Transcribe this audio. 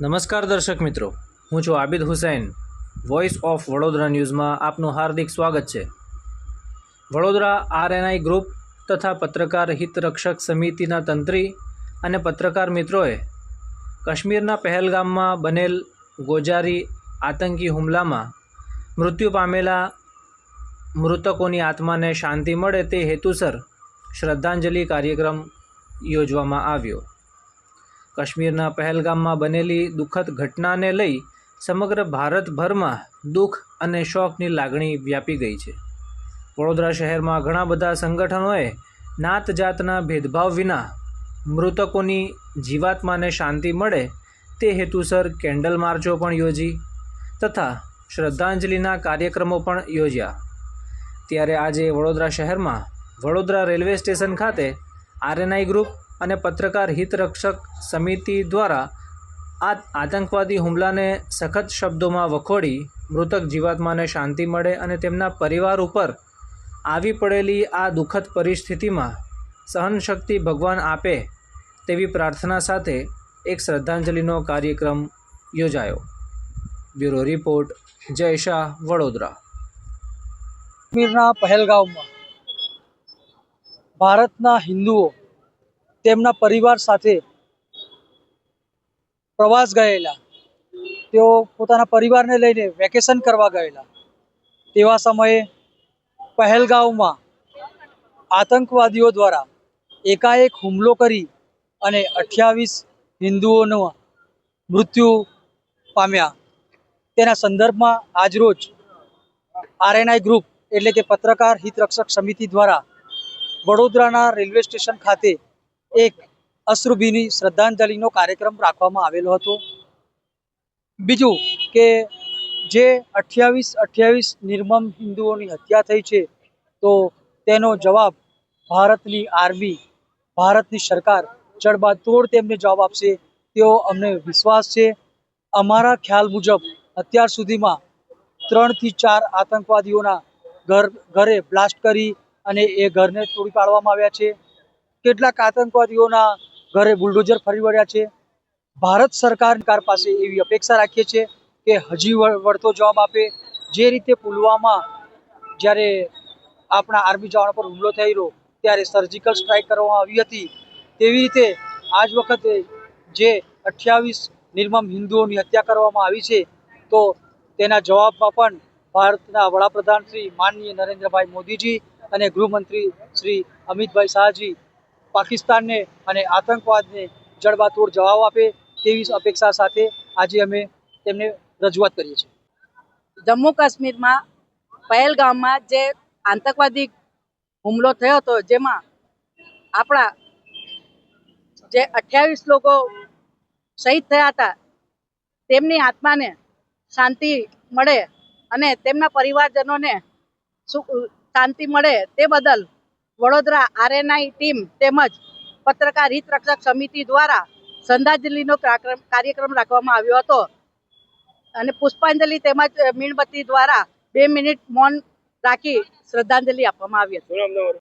નમસ્કાર દર્શક મિત્રો, હું છું આબિદ હુસૈન. વોઇસ ઓફ વડોદરા ન્યૂઝમાં આપનું હાર્દિક સ્વાગત છે. વડોદરા આરએનઆઈ ગ્રુપ તથા પત્રકાર હિતરક્ષક સમિતિના તંત્રી અને પત્રકાર મિત્રોએ કાશ્મીરના પહેલગામમાં બનેલ ગોજારી આતંકી હુમલામાં મૃત્યુ પામેલા મૃતકોની આત્માને શાંતિ મળે તે હેતુસર શ્રદ્ધાંજલિ કાર્યક્રમ યોજવામાં આવ્યો. કાશ્મીરના પહેલગામમાં બનેલી દુઃખદ ઘટનાને લઈ સમગ્ર ભારતભરમાં દુઃખ અને શોકની લાગણી વ્યાપી ગઈ છે. વડોદરા શહેરમાં ઘણા બધા સંગઠનોએ નાત જાતના ભેદભાવ વિના મૃતકોની જીવાત્માને શાંતિ મળે તે હેતુસર કેન્ડલ માર્ચો પણ યોજી તથા શ્રદ્ધાંજલિના કાર્યક્રમો પણ યોજ્યા. ત્યારે આજે વડોદરા શહેરમાં વડોદરા રેલવે સ્ટેશન ખાતે આરએનઆઈ ગ્રુપ અને પત્રકાર હિતરક્ષક સમિતિ દ્વારા આ આતંકવાદી હુમલાને સખત શબ્દોમાં વખોડી મૃતક જીવાત્માને શાંતિ મળે અને તેમના પરિવાર ઉપર આવી પડેલી આ દુઃખદ પરિસ્થિતિમાં સહનશક્તિ ભગવાન આપે તેવી પ્રાર્થના સાથે એક શ્રદ્ધાંજલિનો કાર્યક્રમ યોજાયો. Bureau report, Jay Shah, Vadodara. કાશ્મીરના પહેલગાંવમાં ભારતના હિન્દુઓ તેમના પરિવાર સાથે પ્રવાસ ગયેલા. તેઓ પોતાના પરિવારને લઈને વેકેશન કરવા ગયેલા. તેવા સમયે પહેલગાંવમાં આતંકવાદીઓ દ્વારા એકાએક હુમલો કરી અને અઠ્યાવીસ હિન્દુઓનું મૃત્યુ પામ્યા. તેના સંદર્ભમાં આજરોજ આરએનઆઈ ગ્રુપ એટલે કે પત્રકાર હિતરક્ષક સમિતિ દ્વારા વડોદરાના રેલવે સ્ટેશન ખાતે એક અશ્રુભીની શ્રદ્ધાંજલિનો કાર્યક્રમ રાખવામાં આવેલો હતો. બીજું કે જે અઠ્યાવીસ અઠ્યાવીસ નિર્મમ હિન્દુઓની હત્યા થઈ છે, તો તેનો જવાબ ભારતની આર્મી, ભારતની સરકાર ચડબાતોડ તેમને જવાબ આપશે, તેવો અમને વિશ્વાસ છે. અમારા ખ્યાલ મુજબ અત્યાર સુધીમાં ત્રણથી ચાર આતંકવાદીઓના ઘર ઘરે બ્લાસ્ટ કરી અને એ ઘરને તોડી પાડવામાં આવ્યા છે. કેટલાક આતંકવાદીઓના ઘરે બુલડોઝર ફરી વળ્યા છે. ભારત સરકાર પાસે એવી અપેક્ષા રાખીએ છીએ કે હજી વળતો જવાબ આપે. જે રીતે પુલવામા જ્યારે આપણા આર્મી જવાનો પર હુમલો થયેલો ત્યારે સર્જિકલ સ્ટ્રાઇક કરવામાં આવી હતી. તેવી રીતે આજ વખતે જે અઠ્યાવીસ નિર્મમ હિન્દુઓની હત્યા કરવામાં આવી છે, તો તેના જવાબમાં પણ ભારતના વડાપ્રધાન શ્રી માનનીય નરેન્દ્રભાઈ મોદીજી અને ગૃહમંત્રી શ્રી અમિતભાઈ શાહજી પાકિસ્તાનને અને આતંકવાદને જડબાતોડ જવાબ આપે તેવી અપેક્ષા સાથે આજે અમે તેમને રજૂઆત કરીએ છીએ. જમ્મુ કાશ્મીરમાં પહેલગામમાં જે આતંકવાદી હુમલો થયો હતો, જેમાં આપણા જે અઠ્યાવીસ લોકો શહીદ થયા હતા, તેમની આત્માને શાંતિ મળે અને તેમના પરિવારજનોને શાંતિ મળે તે બદલ વડોદરા આરએનઆઈ ટીમ તેમજ પત્રકાર હિત રક્ષક સમિતિ દ્વારા શ્રદ્ધાંજલિનો કાર્યક્રમ રાખવામાં આવ્યો હતો. અને પુષ્પાંજલિ તેમજ મીણબત્તી દ્વારા બે મિનિટ મૌન રાખી શ્રદ્ધાંજલિ આપવામાં આવી હતી.